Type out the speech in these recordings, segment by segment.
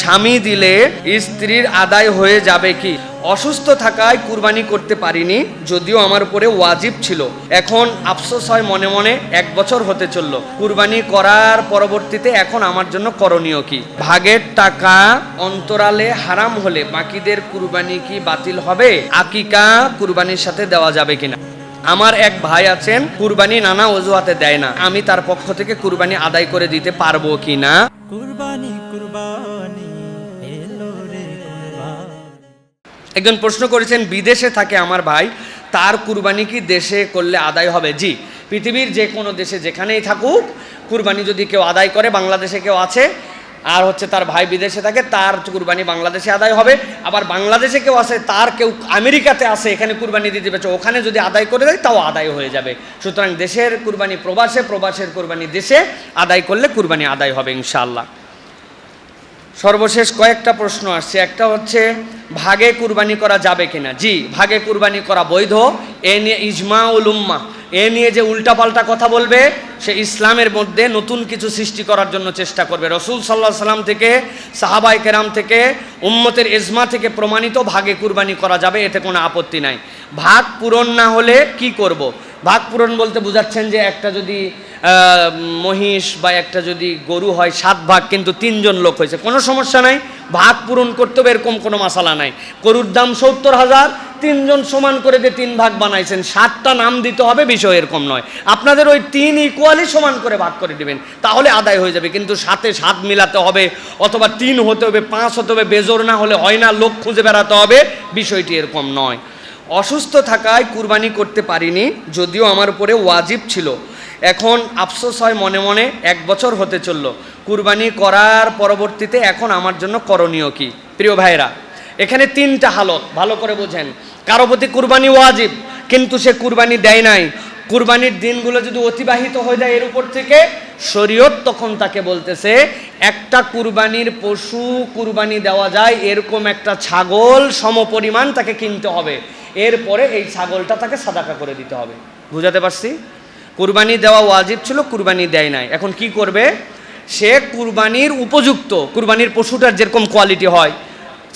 স্বামী দিলে স্ত্রীর আদায় হয়ে যাবে কি? অসুস্থ থাকায় কুরবানি করতে পারিনি, যদিও আমার উপরে ওয়াজিব ছিল। এখন আফসোস হয় মনে মনে এক বছর হতে চলল। কুরবানি করার পরবর্তীতে এখন আমার জন্য করণীয় কি? ভাগের টাকা অন্তরালে হারাম হলে বাকিদের কুরবানি কি বাতিল হবে? আকিকা কুরবানির সাথে দেওয়া যাবে কিনা? আমার এক ভাই আছেন, কুরবানি নানা অজুহাতে দেয় না। আমি তার পক্ষ থেকে কুরবানি আদায় করে দিতে পারব কি না কুরবানি একজন প্রশ্ন করেছেন, বিদেশে থাকে আমার ভাই, তার কুরবানি কি দেশে করলে আদায় হবে? জি, পৃথিবীর যে কোনো দেশে যেখানেই থাকুক, কুরবানি যদি কেউ আদায় করে, বাংলাদেশে কেউ আছে, আর হচ্ছে তার ভাই বিদেশে থাকে, তার কুরবানি বাংলাদেশে আদায় হবে। আবার বাংলাদেশে কেউ আছে, তার কেউ আমেরিকাতে আছে, এখানে কুরবানি দিতে পারছে, ওখানে যদি আদায় করে দেয়, তাও আদায় হয়ে যাবে। সুতরাং দেশের কুরবানি প্রবাসে, প্রবাসের কুরবানি দেশে আদায় করলে কুরবানি আদায় হবে, ইনশাআল্লাহ। সর্বশেষ কয়েকটা প্রশ্ন আসছে। একটা হচ্ছে, ভাগে কুরবানি করা যাবে কিনা? জি, ভাগে কুরবানি করা বৈধ। এ নিয়ে ইজমা উলুম্মা এ নিয়ে যে উল্টাপাল্টা কথা বলবে, সে ইসলামের মধ্যে নতুন কিছু সৃষ্টি করার জন্য চেষ্টা করবে। রসুল সাল্লাহ সাল্লাম থেকে সাহাবাই কেরাম থেকে, উম্মতের ইজমা থেকে প্রমাণিত ভাগে কুরবানি করা যাবে, এতে কোনো আপত্তি নাই। ভাগ পূরণ না হলে কি করব। ভাগ পূরণ বলতে বুঝাচ্ছেন যে একটা যদি মহিষ বা একটা যদি গরু হয়, সাত ভাগ কিন্তু তিনজন লোক হয়েছে। কোনো সমস্যা নাই, ভাগ পূরণ করতে হবে, এরকম কোনো মশালা নাই। গরুর দাম সত্তর হাজার, তিনজন সমান করে দিয়ে তিন ভাগ বানাইছেন। সাতটা নাম দিতে হবে, বিষয় এরকম নয়। আপনাদের ওই তিন ইকুয়ালি সমান করে ভাগ করে দিবেন, তাহলে আদায় হয়ে যাবে। কিন্তু সাথে সাত মিলাতে হবে, অথবা তিন হতে হবে, পাঁচ হতে হবে বেজোর না হলে হয় না, লোক খুঁজে বেড়াতে হবে, বিষয়টি এরকম নয়। অসুস্থ থাকায় কুরবানি করতে পারিনি, যদিও আমার উপরে ওয়াজিব ছিল। এখন আফসোস হয় মনে মনে এক বছর হতে চলল। কুরবানি করার পরবর্তীতে এখন আমার জন্য করণীয় কি? প্রিয় ভাইরা এখানে তিনটা হালত, ভালো করে বোঝেন। কারও প্রতি কুরবানি ওয়াজিব, কিন্তু সে কুরবানি দেয় নাই। কুরবানির দিনগুলো যদি অতিবাহিত হয়ে যায় এর উপর থেকে, শরীয়ত তখন তাকে বলতেছে, একটা কুরবানির পশু কুরবানি দেওয়া যায়, এরকম একটা ছাগল সমপরিমাণ তাকে কিনতে হবে। এরপরে এই ছাগলটা তাকে সাদাকা করে দিতে হবে। বুঝাতে পারছি? কুরবানি দেওয়া ওয়াজিব ছিল, কুরবানি দেয় নাই। এখন কি করবে? সে কুরবানির উপযুক্ত, কুরবানির পশুটার যেরকম কোয়ালিটি হয়,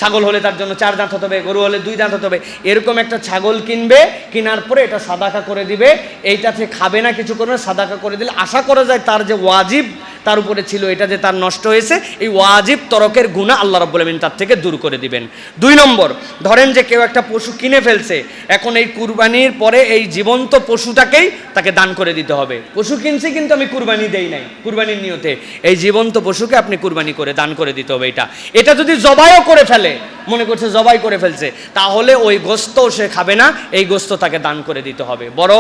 ছাগল হলে তার জন্য চার দাঁত হতে হবে, গরু হলে দুই দাঁত হতে হবে, এরকম একটা ছাগল কিনবে, কেনার পরে এটা সাদাকা করে দিবে এইটা সে খাবে না, কিছু করবে সাদাকা করে দিলে আশা করা যায় তার যে ওয়াজিব তার উপরে ছিল এটা যে তার নষ্ট হয়েছে, এই ওয়াজিব তরকের গুণা আল্লাহ রব্বুল আমিন তার থেকে দূর করে দিবেন। দুই নম্বর, ধরেন যে কেউ একটা পশু কিনে ফেলছে, এখন এই কুরবানির পরে এই জীবন্ত পশুটাকেই তাকে দান করে দিতে হবে। পশু কিনছি কিন্তু আমি কুরবানি দেই নাই, কুরবানির নিয়তে। এই জীবন্ত পশুকে আপনি কুরবানি করে, দান করে দিতে হবে এটা। এটা যদি জবাইও করে ফেলে, মনে করছে জবাই করে ফেলছে, তাহলে ওই গোস্ত সে খাবে না, এই গোস্ত তাকে দান করে দিতে হবে। বড়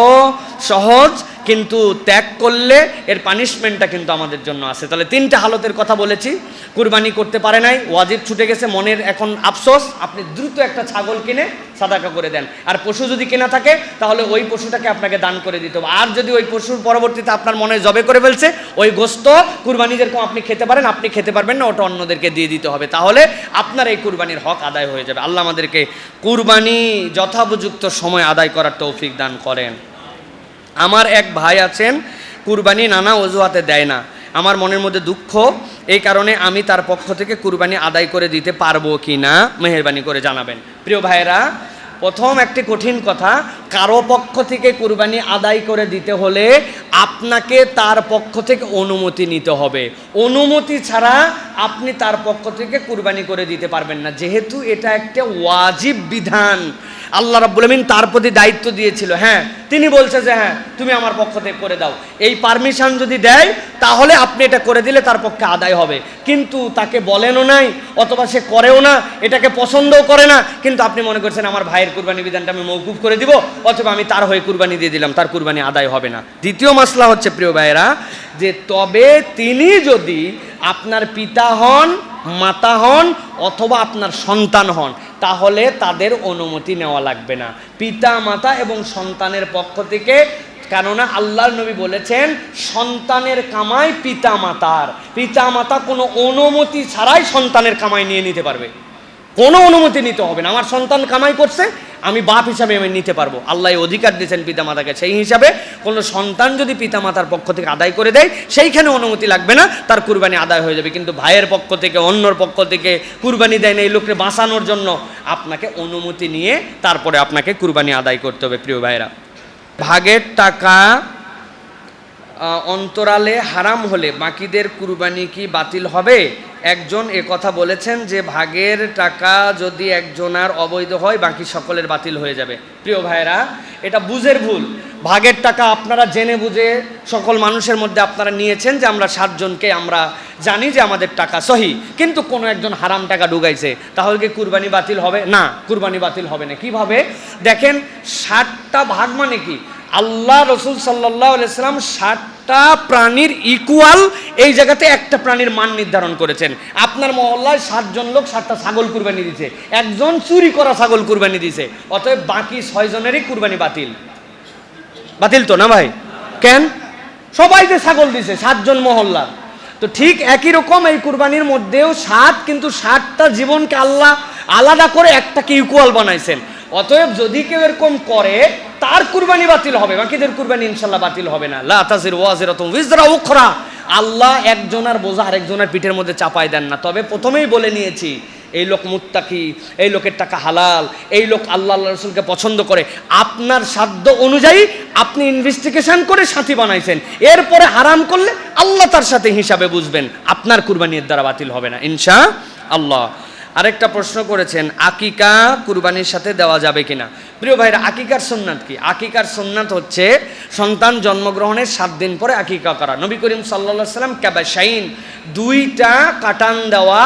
সহজ, কিন্তু ত্যাগ করলে এর পানিশমেন্টটা কিন্তু আমাদের জন্য আছে। তাহলে তিনটা হালতের কথা বলেছি, কুরবানি করতে পারে নাই, ওয়াজিব ছুটে গেছে, মনের এখন আফসোস, আপনি দ্রুত একটা ছাগল কিনে সাদাকা করে দেন। আর পশু যদি কেনা থাকে, তাহলে ওই পশুটাকে আপনাকে দান করে দিতে হবে। আর যদি ওই পশুর পরবর্তীতে আপনার মনে জবে করে ফেলছে, ওই গোস্ত কুরবানি যেরকম আপনি খেতে পারেন, আপনি খেতে পারবেন না, ওটা অন্যদেরকে দিয়ে দিতে হবে। তাহলে আপনার এই কুরবানির হক আদায় হয়ে যাবে। আল্লাহ আমাদেরকে কুরবানি যথাপযুক্ত সময় আদায় করার তৌফিক দান করেন। আমার এক ভাই আছেন, কুরবানি নানা অজুহাতে দেয় না। আমার মনের মধ্যে দুঃখ, এই কারণে আমি তার পক্ষ থেকে কুরবানি আদায় করে দিতে পারব কি না মেহরবানি করে জানাবেন। প্রিয় ভাইয়েরা, প্রথম একটি কঠিন কথা কারও পক্ষ থেকে কুরবানি আদায় করে দিতে হলে আপনাকে তার পক্ষ থেকে অনুমতি নিতে হবে। অনুমতি ছাড়া আপনি তার পক্ষ থেকে কুরবানি করে দিতে পারবেন না। যেহেতু এটা একটা ওয়াজিব বিধান। আল্লাহ রাব্বুল আমিন তার প্রতি দায়িত্ব দিয়েছিল। হ্যাঁ তিনি বলছে যে হ্যাঁ তুমি আমার পক্ষ থেকে করে দাও। এই পারমিশন যদি দেয়, তাহলে আপনি এটা করে দিলে তার পক্ষে আদায় হবে। কিন্তু তাকে বলেনও নাই, অথবা সে করেও না, এটাকে পছন্দও করে না। কিন্তু আপনি মনে করছেন, আমার ভাইয়ের কুরবানি বিধানটা আমি মৌকুফ করে দিব। অথবা আমি তার হয়ে কুরবানি দিয়ে দিলাম, তার কুরবানি আদায় হবে না। দ্বিতীয় মাসলা হচ্ছে, প্রিয় ভাইয়েরা, যে তবে তিনি যদি আপনার পিতা হন, মাতা হন, অথবা আপনার সন্তান হন, তাহলে তাদের অনুমতি নেওয়া লাগবে না। পিতা, মাতা এবং সন্তানের পক্ষ থেকে, কেননা আল্লাহর নবী বলেছেন, সন্তানের কামাই পিতা মাতার পিতা মাতা কোনো অনুমতি ছাড়াই সন্তানের কামাই নিয়ে নিতে পারবে। কোনো অনুমতি নিতে হবে না। আমার সন্তান কামাই করছে, আমি বাপ হিসাবে আমি নিতে পারব। আল্লাহ অধিকার দিয়েছেন পিতামাতাকে। সেই হিসাবে কোনো সন্তান যদি পিতামাতার পক্ষ থেকে আদায় করে দেয়, সেইখানে অনুমতি লাগবে না, তার কুরবানি আদায় হয়ে যাবে। কিন্তু ভাইয়ের পক্ষ থেকে, অন্যর পক্ষ থেকে কুরবানি দেয় না, এই লোককে বাঁচানোর জন্য আপনাকে অনুমতি নিয়ে তারপরে আপনাকে কুরবানি আদায় করতে হবে, প্রিয় ভাইয়েরা। ভাগের টাকা অন্তরালে হারাম হলে বাকিদের কুরবানি কি বাতিল হবে? একজন এ কথা বলেছেন যে ভাগের টাকা যদি একজনার অবৈধ হয়, বাকি সকলের বাতিল হয়ে যাবে। প্রিয় ভাইরা এটা বুঝের ভুল। ভাগের টাকা আপনারা জেনে বুঝে সকল মানুষের মধ্যে আপনারা নিয়েছেন যে আমরা সাতজনকে আমরা জানি যে আমাদের টাকা সহি, কিন্তু কোনো একজন হারাম টাকা ঢুকাইছে। তাহলে কি কুরবানি বাতিল হবে? না, কুরবানি বাতিল হবে না। কীভাবে? দেখেন, ষাটটা ভাগ মানে কি? আল্লাহ রসুল সাল্লাহ আলাইসাল্লাম ষাটটা প্রাণীর ইকুয়াল এই জায়গাতে একটা প্রাণীর মান নির্ধারণ করেছেন। আপনার মহল্লায় সাতজন লোক সাতটা ছাগল কুরবানি দিছে। একজন চুরি করা ছাগল কুরবানি দিছে। অতএব বাকি ছয়জনেরই কুরবানি বাতিল। বাতিল তো না ভাই? কেন? সবাই যে ছাগল দিছে, সাতজন মহল্লা তো ঠিক একই রকম এই কুরবানির মধ্যেও সাত কিন্তু সাতটা জীবনকে আল্লাহ আলাদা করে একটাকে ইকুয়াল বানাইছেন। অতএব যদি কেউ এরকম করে তার কুরবানি বাতিল হবে, বাকিদের কুরবানি ইনশাল্লাহ বাতিল হবে না। লা তাজির ওয়াজিরাতুম উইজরা উখরা। আল্লাহ একজনের বোঝা আরেকজনের পিঠের মধ্যে চাপাই দেন না। তবে প্রথমেই বলে নিয়েছি, এই লোক মুত্তাকি, এই লোকের টাকা হালাল, এই লোক আল্লাহ আল্লাহ রসুলকে পছন্দ করে, আপনার সাধ্য অনুযায়ী আপনি ইনভেস্টিগেশন করে সাথী বানাইছেন। এরপরে হারাম করলে আল্লাহ তার সাথে হিসাবে বুঝবেন, আপনার কুরবানির দ্বারা বাতিল হবে না। ইনশা আল্লাহ। আরেকটা প্রশ্ন করেছেন, আকিকা কুরবানির সাথে দেওয়া যাবে কিনা? প্রিয় ভাইরা, আকিকার সুন্নাত কি? আকিকার সুন্নাত হচ্ছে সন্তান জন্মগ্রহণের সাত দিন পরে আকিকা করা। নবী করিম সাল্লা সাল্লাম ক্যাবাশাইন দুইটা কাটান দেওয়া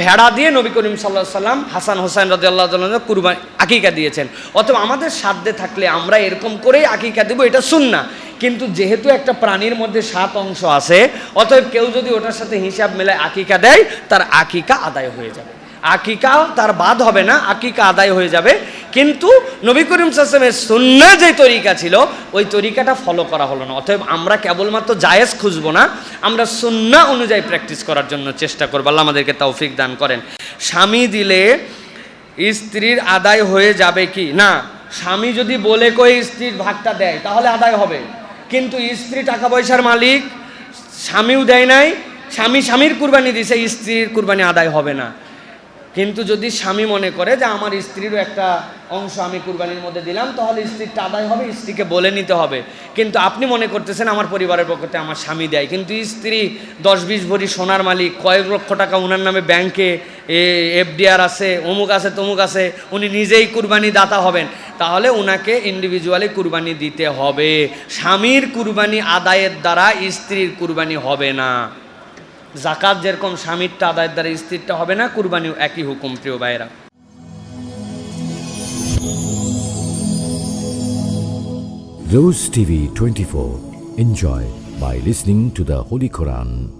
ভেড়া দিয়ে নবী করিম সাল্লাহ সাল্লাম হাসান হোসেন রাজি আল্লাহ কুরবানি, আকিকা দিয়েছেন। অথবা আমাদের সাধ্যে থাকলে আমরা এরকম করেই আকিকা দেবো, এটা শুননা কিন্তু যেহেতু একটা প্রাণীর মধ্যে সাত অংশ আছে, অতএব কেউ যদি ওটার সাথে হিসাব মেলায় আকিকা দেয়, তার আকিকা আদায় হয়ে যাবে। আকিকা তার বাদ হবে না, আকিকা আদায় হয়ে যাবে। কিন্তু নবী করিম সাসমের সুন্না যে তরিকা ছিল, ওই তরিকাটা ফলো করা হলো না। অতএব আমরা কেবলমাত্র জায়েজ খুঁজবো না, আমরা সুন্না অনুযায়ী প্র্যাকটিস করার জন্য চেষ্টা করব। আল্লাহ আমাদেরকে তৌফিক দান করেন। স্বামী দিলে স্ত্রীর আদায় হয়ে যাবে কি? না, স্বামী যদি বলে কই স্ত্রীর ভাগটা দেয়, তাহলে আদায় হবে। কিন্তু স্ত্রী টাকা পয়সার মালিক, স্বামীও দেয় নাই, স্বামী স্বামীর কুরবানি দিছে, স্ত্রীর কুরবানি আদায় হবে না। কিন্তু যদি স্বামী মনে করে যে আমার স্ত্রীরও একটা অংশ আমি কুরবানির মধ্যে দিলাম, তাহলে স্ত্রীরটা আদায় হবে, স্ত্রীকে বলে নিতে হবে। কিন্তু আপনি মনে করতেছেন আমার পরিবারের পক্ষতে আমার স্বামী দেয়, কিন্তু স্ত্রী দশ বিশ ভরি সোনার মালিক, কয়েক লক্ষ টাকা ওনার নামে ব্যাংকে এফডিআর আছে, অমুক আছে, তমুক আছে, উনি নিজেই কুরবানি দাতা হবেন। তাহলে উনাকে ইন্ডিভিজুয়ালি কুরবানি দিতে হবে। স্বামীর কুরবানি আদায়ের দ্বারা স্ত্রীর কুরবানি হবে না। জাকাত যেরকম স্বামীরটা আদায়ের দ্বারা স্ত্রীরটা হবে না, কুরবানিও একই হুকুম, প্রিয় ভাইয়েরা Rose TV 24. Enjoy by listening to the Holy Quran.